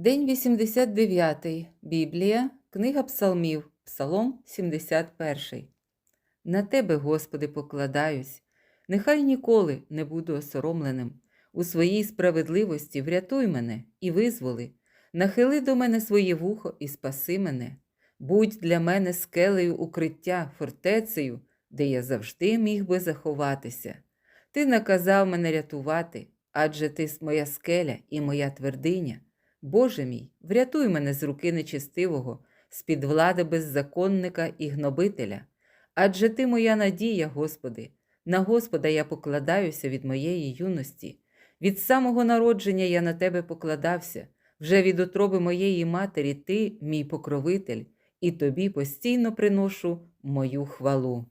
День 89. Біблія, Книга Псалмів, Псалом 71. На Тебе, Господи, покладаюсь. Нехай ніколи не буду осоромленим. У своїй справедливості врятуй мене і визволи. Нахили до мене своє вухо і спаси мене. Будь для мене скелею укриття, фортецею, де я завжди міг би заховатися. Ти наказав мене рятувати, адже ти моя скеля і моя твердиня. Боже мій, врятуй мене з руки нечестивого, з-під влади беззаконника і гнобителя. Адже ти моя надія, Господи, на Господа я покладаюся від моєї юності. Від самого народження я на Тебе покладався, вже від утроби моєї матері Ти, мій покровитель, і Тобі постійно приношу мою хвалу.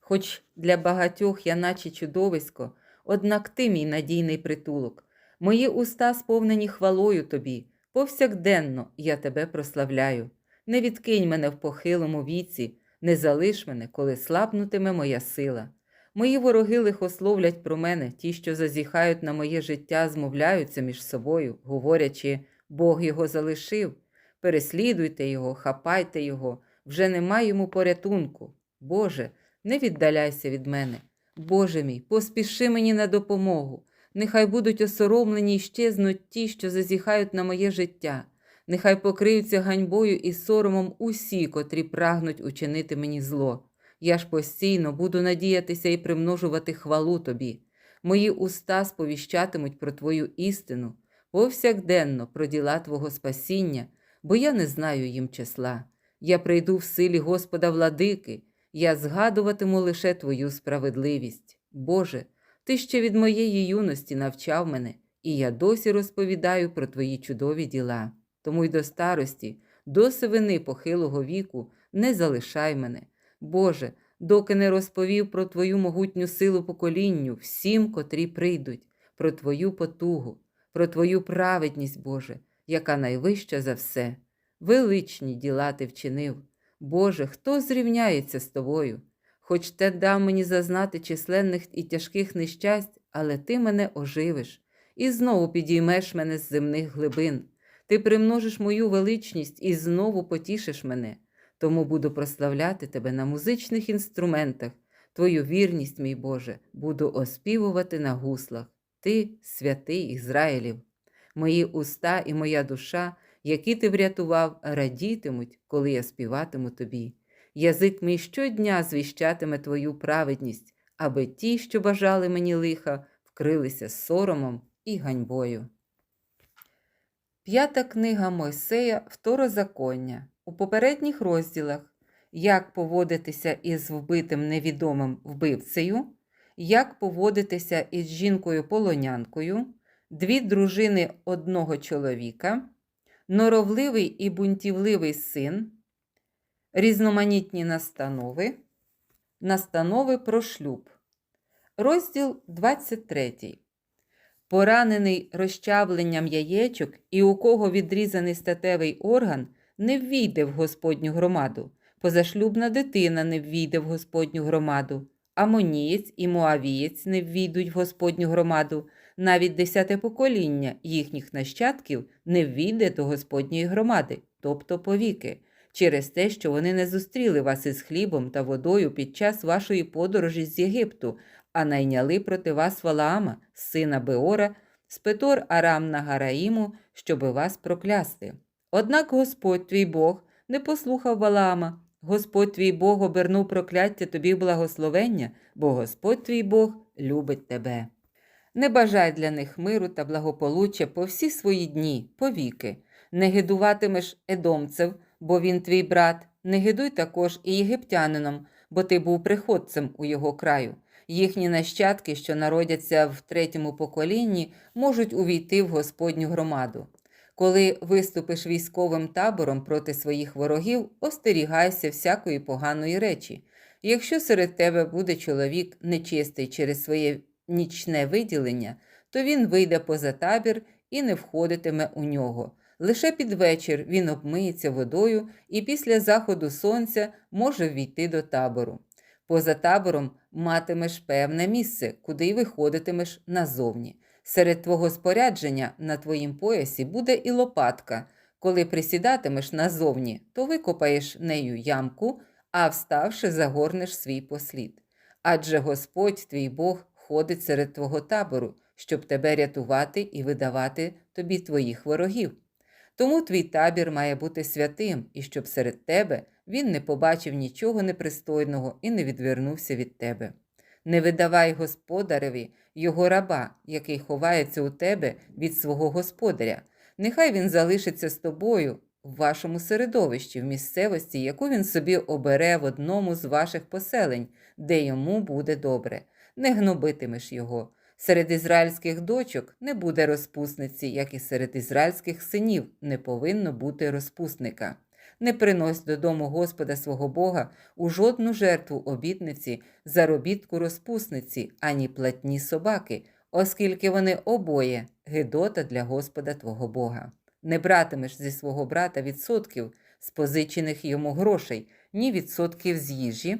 Хоч для багатьох я наче чудовисько, однак ти мій надійний притулок. Мої уста сповнені хвалою тобі, повсякденно я тебе прославляю. Не відкинь мене в похилому віці, не залиш мене, коли слабнутиме моя сила. Мої вороги лихословлять про мене, ті, що зазіхають на моє життя, змовляються між собою, говорячи, Бог його залишив. Переслідуйте його, хапайте його, вже нема йому порятунку. Боже, не віддаляйся від мене. Боже мій, поспіши мені на допомогу. Нехай будуть осоромлені й щезнуть ті, що зазіхають на моє життя. Нехай покриються ганьбою і соромом усі, котрі прагнуть учинити мені зло. Я ж постійно буду надіятися і примножувати хвалу тобі. Мої уста сповіщатимуть про твою істину, повсякденно про діла Твого спасіння, бо я не знаю їм числа. Я прийду в силі Господа владики, я згадуватиму лише Твою справедливість. Боже, Ти ще від моєї юності навчав мене, і я досі розповідаю про Твої чудові діла. Тому й до старості, до сивини похилого віку не залишай мене. Боже, доки не розповів про Твою могутню силу поколінню всім, котрі прийдуть, про Твою потугу, про Твою праведність, Боже, яка найвища за все. Величні діла ти вчинив. Боже, хто зрівняється з тобою? Хоч те дав мені зазнати численних і тяжких нещасть, але ти мене оживиш і знову підіймеш мене з земних глибин. Ти примножиш мою величність і знову потішиш мене. Тому буду прославляти тебе на музичних інструментах, твою вірність, мій Боже, буду оспівувати на гуслах. Ти святий Ізраїлів. Мої уста і моя душа, які ти врятував, радітимуть, коли я співатиму тобі. Язик мій щодня звіщатиме твою праведність, аби ті, що бажали мені лиха, вкрилися соромом і ганьбою. П'ята книга Мойсея Второзаконня. У попередніх розділах Як поводитися із вбитим невідомим вбивцею, Як поводитися із жінкою-полонянкою, Дві дружини одного чоловіка, Норовливий і бунтівливий син, Різноманітні настанови, Настанови про шлюб. Розділ 23. Поранений розчавленням яєчок і у кого відрізаний статевий орган не ввійде в Господню громаду, позашлюбна дитина не ввійде в Господню громаду, амонієць і моавієць не ввійдуть в Господню громаду, навіть десяте покоління їхніх нащадків не ввійде до Господньої громади, тобто повіки, через те, що вони не зустріли вас із хлібом та водою під час вашої подорожі з Єгипту, а найняли проти вас Валаама, сина Беора, з Петор Арам Нагараїму, щоби вас проклясти. Однак Господь твій Бог не послухав Валаама. Господь твій Бог обернув прокляття тобі благословення, бо Господь твій Бог любить тебе. Не бажай для них миру та благополуччя по всі свої дні, повіки. Не гидуватимеш едомцев, бо він твій брат, не гидуй також і єгиптянином, бо ти був приходцем у його краю. Їхні нащадки, що народяться в третьому поколінні, можуть увійти в Господню громаду. Коли виступиш військовим табором проти своїх ворогів, остерігайся всякої поганої речі. Якщо серед тебе буде чоловік нечистий через своє нічне виділення, то він вийде поза табір і не входитиме у нього. Лише під вечір він обмиється водою і після заходу сонця може ввійти до табору. Поза табором матимеш певне місце, куди й виходитимеш назовні. Серед твого спорядження на твоїм поясі буде і лопатка. Коли присідатимеш назовні, то викопаєш нею ямку, а вставши, загорнеш свій послід. Адже Господь твій Бог ходить серед твого табору, щоб тебе рятувати і видавати тобі твоїх ворогів. Тому твій табір має бути святим, і щоб серед тебе він не побачив нічого непристойного і не відвернувся від тебе. Не видавай господареві його раба, який ховається у тебе від свого господаря. Нехай він залишиться з тобою в вашому середовищі, в місцевості, яку він собі обере в одному з ваших поселень, де йому буде добре. Не гнобитимеш його. Серед ізраїльських дочок не буде розпусниці, як і серед ізраїльських синів не повинно бути розпусника. Не принось додому Господа свого Бога у жодну жертву обітниці, заробітку розпусниці, ані платні собаки, оскільки вони обоє гидота для Господа твого Бога. Не братимеш зі свого брата відсотків з позичених йому грошей, ні відсотків з їжі,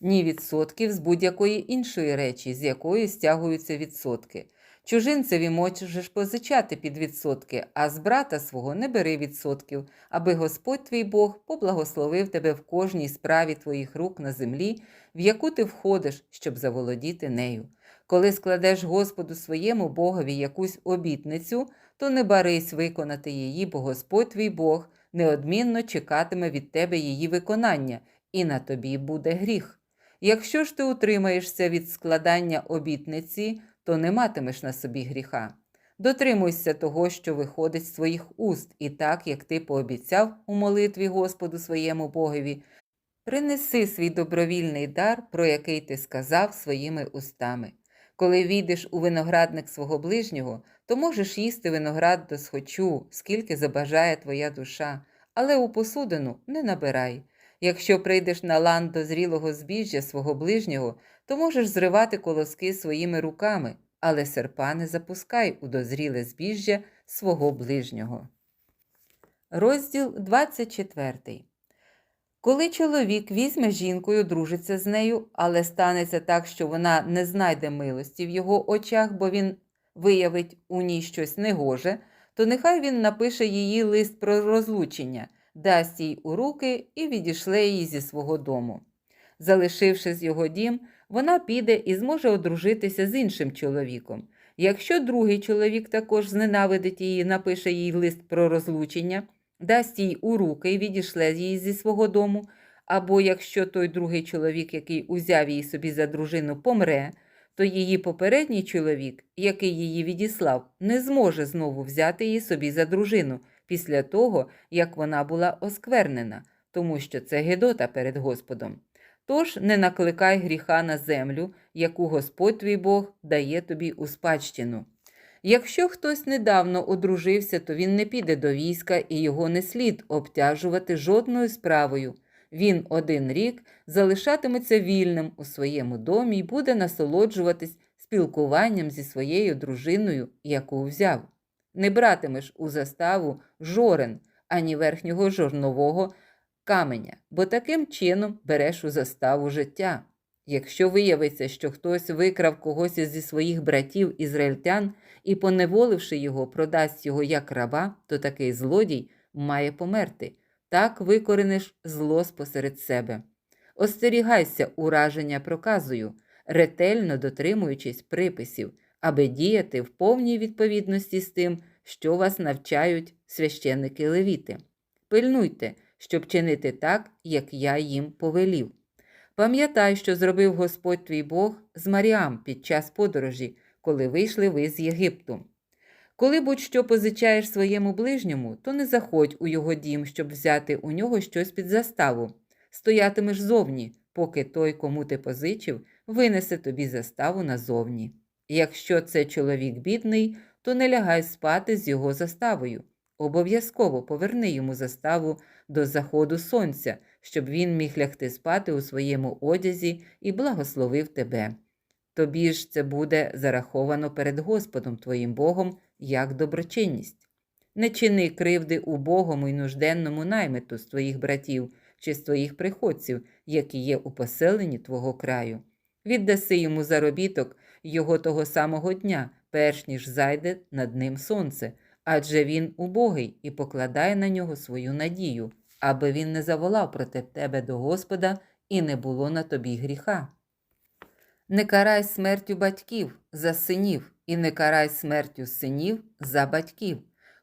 ні відсотків з будь-якої іншої речі, з якої стягуються відсотки. Чужинцеві можеш позичати під відсотки, а з брата свого не бери відсотків, аби Господь твій Бог поблагословив тебе в кожній справі твоїх рук на землі, в яку ти входиш, щоб заволодіти нею. Коли складеш Господу своєму Богові якусь обітницю, то не барись виконати її, бо Господь твій Бог неодмінно чекатиме від тебе її виконання, і на тобі буде гріх. Якщо ж ти утримаєшся від складання обітниці, то не матимеш на собі гріха. Дотримуйся того, що виходить з твоїх уст, і так, як ти пообіцяв у молитві Господу своєму Богові, принеси свій добровільний дар, про який ти сказав своїми устами. Коли війдеш у виноградник свого ближнього, то можеш їсти виноград до схочу, скільки забажає твоя душа, але у посудину не набирай. Якщо прийдеш на лан до зрілого збіжжя свого ближнього, то можеш зривати колоски своїми руками, але серпа не запускай у дозріле збіжжя свого ближнього. Розділ 24. Коли чоловік візьме жінкою, дружиться з нею, але станеться так, що вона не знайде милості в його очах, бо він виявить у ній щось негоже, то нехай він напише її лист про розлучення, дасть їй у руки і відішле її зі свого дому. Залишивши з його дім, вона піде і зможе одружитися з іншим чоловіком. Якщо другий чоловік також зненавидить її, напише їй лист про розлучення, дасть їй у руки і відішле її зі свого дому, або якщо той другий чоловік, який узяв її собі за дружину, помре, то її попередній чоловік, який її відіслав, не зможе знову взяти її собі за дружину після того, як вона була осквернена, тому що це гедота перед Господом. Тож не накликай гріха на землю, яку Господь твій Бог дає тобі у спадщину. Якщо хтось недавно одружився, то він не піде до війська і його не слід обтяжувати жодною справою. Він один рік залишатиметься вільним у своєму домі і буде насолоджуватись спілкуванням зі своєю дружиною, яку взяв. Не братимеш у заставу жорен ані верхнього жорнового каменя, бо таким чином береш у заставу життя. Якщо виявиться, що хтось викрав когось зі своїх братів ізраїльтян і, поневоливши його, продасть його як раба, то такий злодій має померти. Так викорениш зло спосеред себе. Остерігайся ураження проказою, ретельно дотримуючись приписів, аби діяти в повній відповідності з тим, що вас навчають священники левіти. Пильнуйте, щоб чинити так, як я їм повелів. Пам'ятай, що зробив Господь твій Бог з Маріам під час подорожі, коли вийшли ви з Єгипту. Коли будь-що позичаєш своєму ближньому, то не заходь у його дім, щоб взяти у нього щось під заставу. Стоятимеш зовні, поки той, кому ти позичив, винесе тобі заставу назовні. Якщо це чоловік бідний, то не лягай спати з його заставою. Обов'язково поверни йому заставу до заходу сонця, щоб він міг лягти спати у своєму одязі і благословив тебе. Тобі ж це буде зараховано перед Господом твоїм Богом як доброчинність. Не чини кривди убогому й нужденному наймиту з твоїх братів чи з твоїх приходців, які є у поселенні твого краю. Віддаси йому заробіток його того самого дня, перш ніж зайде над ним сонце, адже він убогий і покладає на нього свою надію, аби він не заволав проти тебе до Господа і не було на тобі гріха. Не карай смертю батьків за синів, і не карай смертю синів за батьків.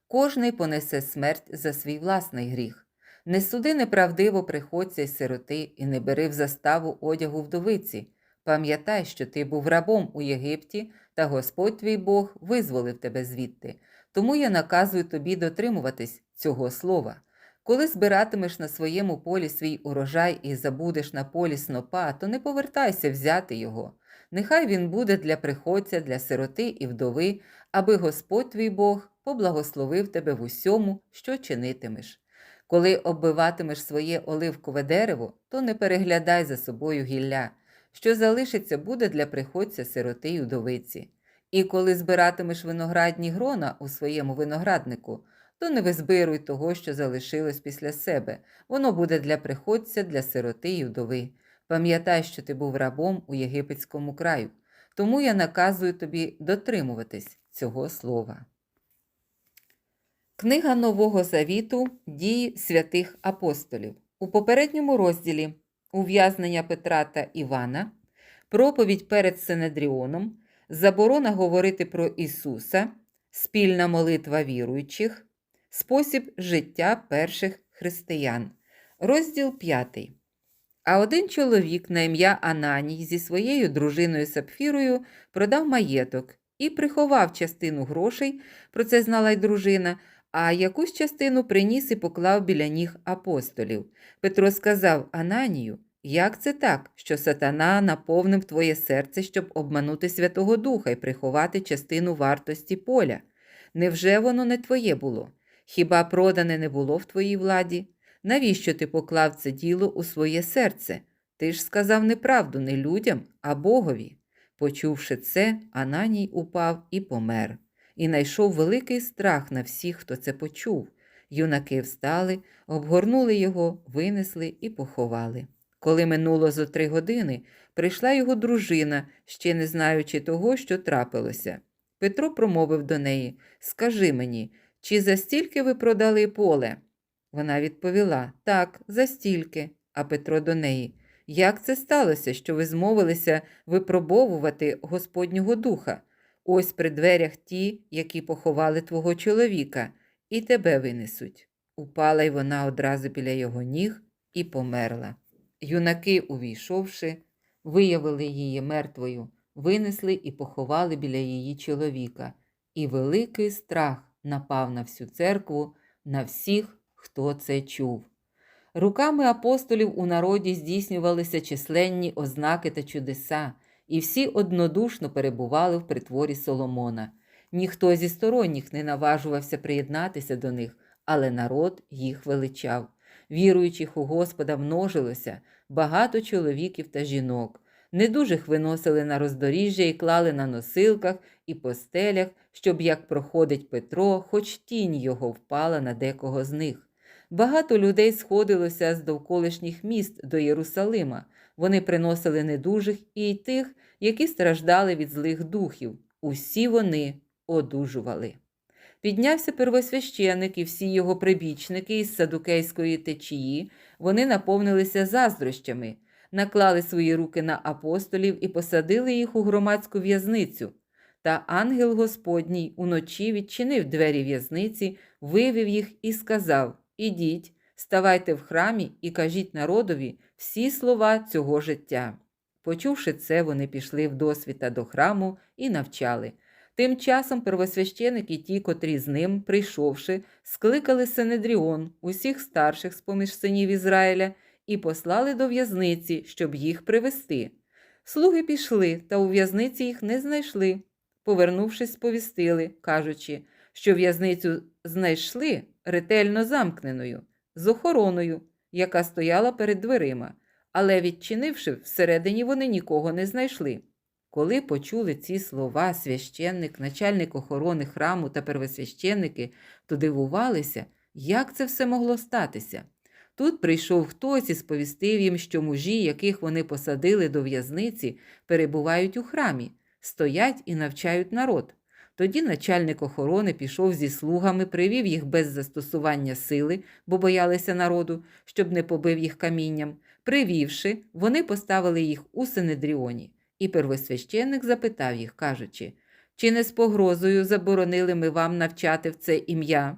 Кожний понесе смерть за свій власний гріх. Не суди неправдиво приходця й сироти, і не бери в заставу одягу вдовиці. Пам'ятай, що ти був рабом у Єгипті, та Господь твій Бог визволив тебе звідти. Тому я наказую тобі дотримуватись цього слова. Коли збиратимеш на своєму полі свій урожай і забудеш на полі снопа, то не повертайся взяти його. Нехай він буде для приходця, для сироти і вдови, аби Господь твій Бог поблагословив тебе в усьому, що чинитимеш. Коли оббиватимеш своє оливкове дерево, то не переглядай за собою гілля, що залишиться буде для приходця сироти й удовиці. І коли збиратимеш виноградні грона у своєму винограднику, то не визбируй того, що залишилось після себе, воно буде для приходця, для сироти й удови. Пам'ятай, що ти був рабом у єгипетському краю, тому я наказую тобі дотримуватись цього слова. Книга Нового Завіту Дії святих апостолів. У попередньому розділі Ув'язнення Петра та Івана, проповідь перед Синедріоном, заборона говорити про Ісуса, спільна молитва віруючих, спосіб життя перших християн. Розділ 5. А один чоловік на ім'я Ананій зі своєю дружиною Сапфірою продав маєток і приховав частину грошей, про це знала й дружина, а якусь частину приніс і поклав біля ніг апостолів. Петро сказав Ананію, як це так, що сатана наповнив твоє серце, щоб обманути Святого Духа і приховати частину вартості поля? Невже воно не твоє було? Хіба продане не було в твоїй владі? Навіщо ти поклав це діло у своє серце? Ти ж сказав неправду не людям, а Богові. Почувши це, Ананій упав і помер, і найшов великий страх на всіх, хто це почув. Юнаки встали, обгорнули його, винесли і поховали. Коли минуло зо три години, прийшла його дружина, ще не знаючи того, що трапилося. Петро промовив до неї Скажи мені, чи за стільки ви продали поле? Вона відповіла Так, за стільки. А Петро до неї Як це сталося, що ви змовилися випробовувати Господнього духа? Ось при дверях ті, які поховали твого чоловіка, і тебе винесуть. Упала й вона одразу біля його ніг і померла. Юнаки, увійшовши, виявили її мертвою, винесли і поховали біля її чоловіка, і великий страх напав на всю церкву, на всіх, хто це чув. Руками апостолів у народі здійснювалися численні ознаки та чудеса, і всі однодушно перебували в притворі Соломона. Ніхто зі сторонніх не наважувався приєднатися до них, але народ їх величав. Віруючих у Господа множилося багато чоловіків та жінок. Недужих виносили на роздоріжжя і клали на носилках і постелях, щоб, як проходить Петро, хоч тінь його впала на декого з них. Багато людей сходилося з довколишніх міст до Єрусалима. Вони приносили недужих і тих, які страждали від злих духів. Усі вони одужували. Піднявся первосвященик і всі його прибічники із садукейської течії, вони наповнилися заздрощами, наклали свої руки на апостолів і посадили їх у громадську в'язницю. Та ангел Господній уночі відчинив двері в'язниці, вивів їх і сказав Ідіть, ставайте в храмі і кажіть народові всі слова цього життя. Почувши це, вони пішли в досвіта до храму і навчали. Тим часом первосвященики ті, котрі з ним, прийшовши, скликали Синедріон, усіх старших з поміж синів Ізраїля, і послали до в'язниці, щоб їх привести. Слуги пішли, та у в'язниці їх не знайшли. Повернувшись, сповістили, кажучи, що в'язницю знайшли ретельно замкненою, з охороною, яка стояла перед дверима, але, відчинивши, всередині вони нікого не знайшли. Коли почули ці слова священник, начальник охорони храму та первосвященники, то дивувалися, як це все могло статися. Тут прийшов хтось і сповістив їм, що мужі, яких вони посадили до в'язниці, перебувають у храмі, стоять і навчають народ. Тоді начальник охорони пішов зі слугами, привів їх без застосування сили, бо боялися народу, щоб не побив їх камінням. Привівши, вони поставили їх у Синедріоні, і первосвященник запитав їх, кажучи, чи не з погрозою заборонили ми вам навчати в це ім'я?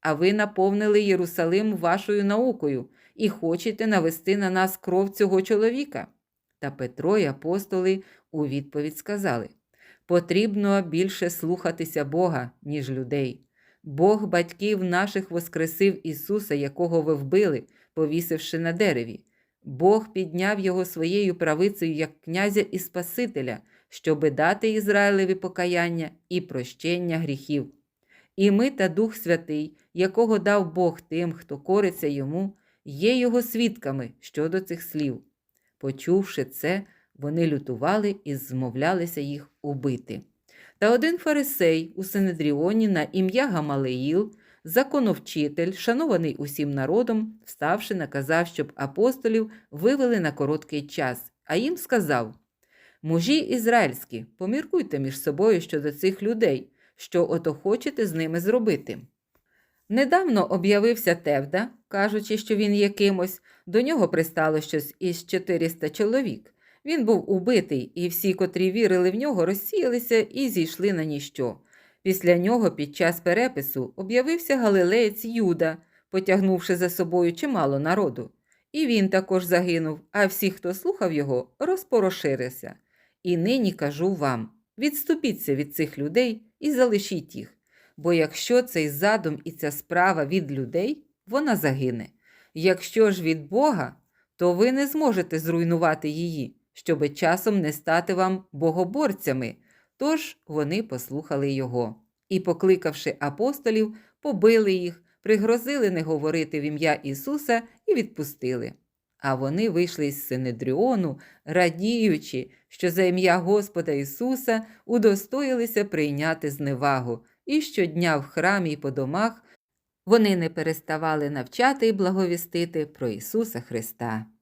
А ви наповнили Єрусалим вашою наукою і хочете навести на нас кров цього чоловіка? Та Петро й апостоли у відповідь сказали потрібно більше слухатися Бога, ніж людей. Бог батьків наших воскресив Ісуса, якого ви вбили, повісивши на дереві. Бог підняв його своєю правицею як князя і Спасителя, щоби дати Ізраїлеві покаяння і прощення гріхів. І ми та Дух Святий, якого дав Бог тим, хто кориться йому, є його свідками щодо цих слів. Почувши це, вони лютували і змовлялися їх убити. Та один фарисей у Синедріоні на ім'я Гамалеїл, законовчитель, шанований усім народом, вставши, наказав, щоб апостолів вивели на короткий час, а їм сказав: Мужі ізраїльські, поміркуйте між собою щодо цих людей, що ото хочете з ними зробити. Недавно об'явився Тевда, кажучи, що він є кимось, до нього пристало щось із 400 чоловік. Він був убитий, і всі, котрі вірили в нього, розсіялися і зійшли на ніщо. Після нього під час перепису об'явився галилеєць Юда, потягнувши за собою чимало народу. І він також загинув, а всі, хто слухав його, розпорошилися. І нині кажу вам: відступіться від цих людей і залишіть їх. Бо якщо цей задум і ця справа від людей, вона загине. Якщо ж від Бога, то ви не зможете зруйнувати її, щоби часом не стати вам богоборцями. Тож вони послухали його. І, покликавши апостолів, побили їх, пригрозили не говорити в ім'я Ісуса і відпустили. А вони вийшли з Синедріону, радіючи, що за ім'я Господа Ісуса удостоїлися прийняти зневагу, і щодня в храмі й по домах вони не переставали навчати і благовістити про Ісуса Христа.